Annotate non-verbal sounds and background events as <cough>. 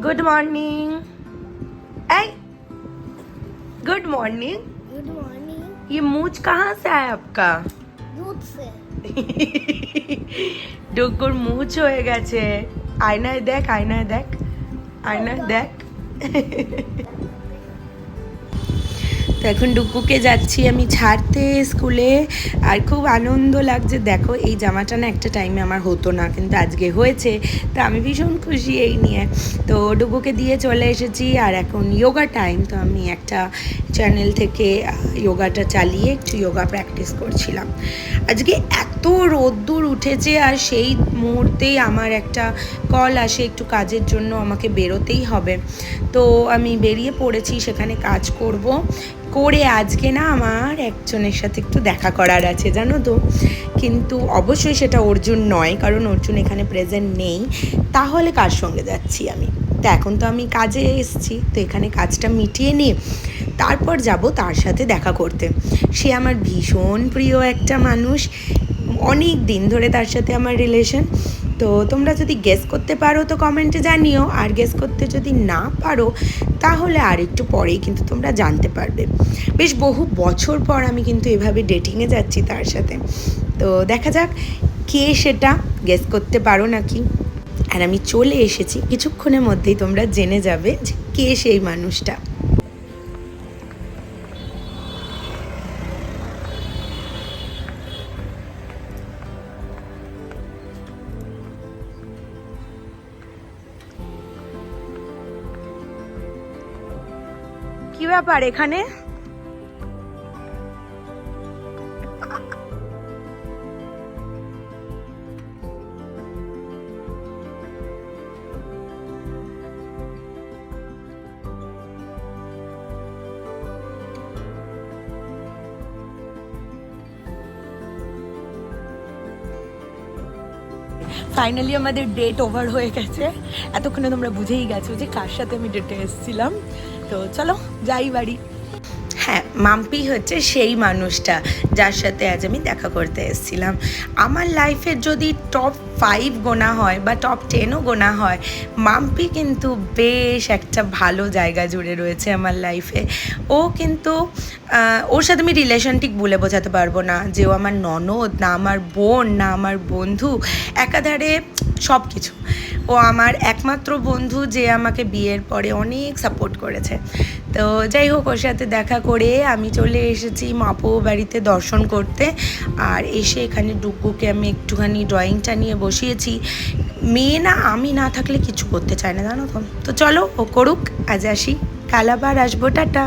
Good morning ऐ good morning good morning ये मूछ कहाँ से आया आपका दूध से ডুকুর মুছ হয়ে গেছে <laughs> আয়নায় দেখ আয়নায় দেখ আয়নায় দেখ <laughs> তো এখন ডুকুকে যাচ্ছি আমি ছাড়তে স্কুলে। আর খুব আনন্দ লাগছে। দেখো, এই জামাটা না একটা টাইমে আমার হতো না, কিন্তু আজকে হয়েছে। তো আমি ভীষণ খুশি এই নিয়ে। তো ডুকুকে দিয়ে চলে এসেছি, আর এখন যোগা টাইম তো আমি একটা চ্যানেল থেকে যোগাটা চালিয়ে একটু যোগা প্র্যাকটিস করছিলাম। আজকে এত রোদ্দুর উঠেছে আর সেই মুহূর্তেই আমার একটা কল আসে, একটু কাজের জন্য আমাকে বেরোতেই হবে। তো আমি বেরিয়ে পড়েছি, সেখানে কাজ করব। করে আজকে না আমার একজনের সাথে একটু দেখা করার আছে, জানো তো। কিন্তু অবশ্যই সেটা অর্জুন নয়, কারণ অর্জুন এখানে প্রেজেন্ট নেই। তাহলে কার সঙ্গে যাচ্ছি আমি? তো এখন তো আমি কাজে এসেছি, তো এখানে কাজটা মিটিয়ে নিয়ে তারপর যাব তার সাথে দেখা করতে। সে আমার ভীষণ প্রিয় একটা মানুষ। অনেক দিন ধরে তার সাথে আমার রিলেশন তো তোমরা যদি গেস করতে পারো তো কমেন্টে জানিও। আর গেস করতে যদি না পারো, তাহলে আর একটু পরেই কিন্তু তোমরা জানতে পারবে। বেশ বহু বছর পর আমি কিন্তু এভাবে ডেটিংয়ে যাচ্ছি তার সাথে। তো দেখা যাক কে সেটা গেস করতে পারো নাকি। আর আমি চলে এসেছি, কিছুক্ষণের মধ্যেই তোমরা জেনে যাবে যে কে সেই মানুষটা। কি ব্যাপার এখানে? ফাইনালি আমাদের ডেট ওভার হয়ে গেছে। এতক্ষণে তোমরা বুঝেই গেছো যে কার সাথে আমি ডেটে এসেছিলাম। তো চলো, যাই বাড়ি। হ্যাঁ মাম্পি হচ্ছে সেই মানুষটা যার সাথে আজ আমি দেখা করতে এসেছিলাম। আমার লাইফের যদি টপ ফাইভ গোনা হয় বা টপ টেনও গোনা হয়, মাম্পি কিন্তু বেশ একটা ভালো জায়গা জুড়ে রয়েছে আমার লাইফে ও কিন্তু ওর সাথে আমি রিলেশন ঠিক বলে বোঝাতে পারব না যে ও আমার ননদ, না আমার বোন, না আমার বন্ধু। একাধারে সব কিছু ও আমার একমাত্র বন্ধু যে আমাকে বিয়ের পরে অনেক সাপোর্ট করেছে। তো যাই হোক, ওর সাথে দেখা করে আমি চলে এসেছি মাপো বাড়িতে দর্শন করতে। আর এসে এখানে ডুগুকে আমি একটুখানি ড্রয়িংটা নিয়ে বসিয়েছি। মেয়ে না, আমি না থাকলে কিছু করতে চায় না, জানো তো। তো চলো ও করুক, আজ আসি। কাল আবার আসব, টাটা।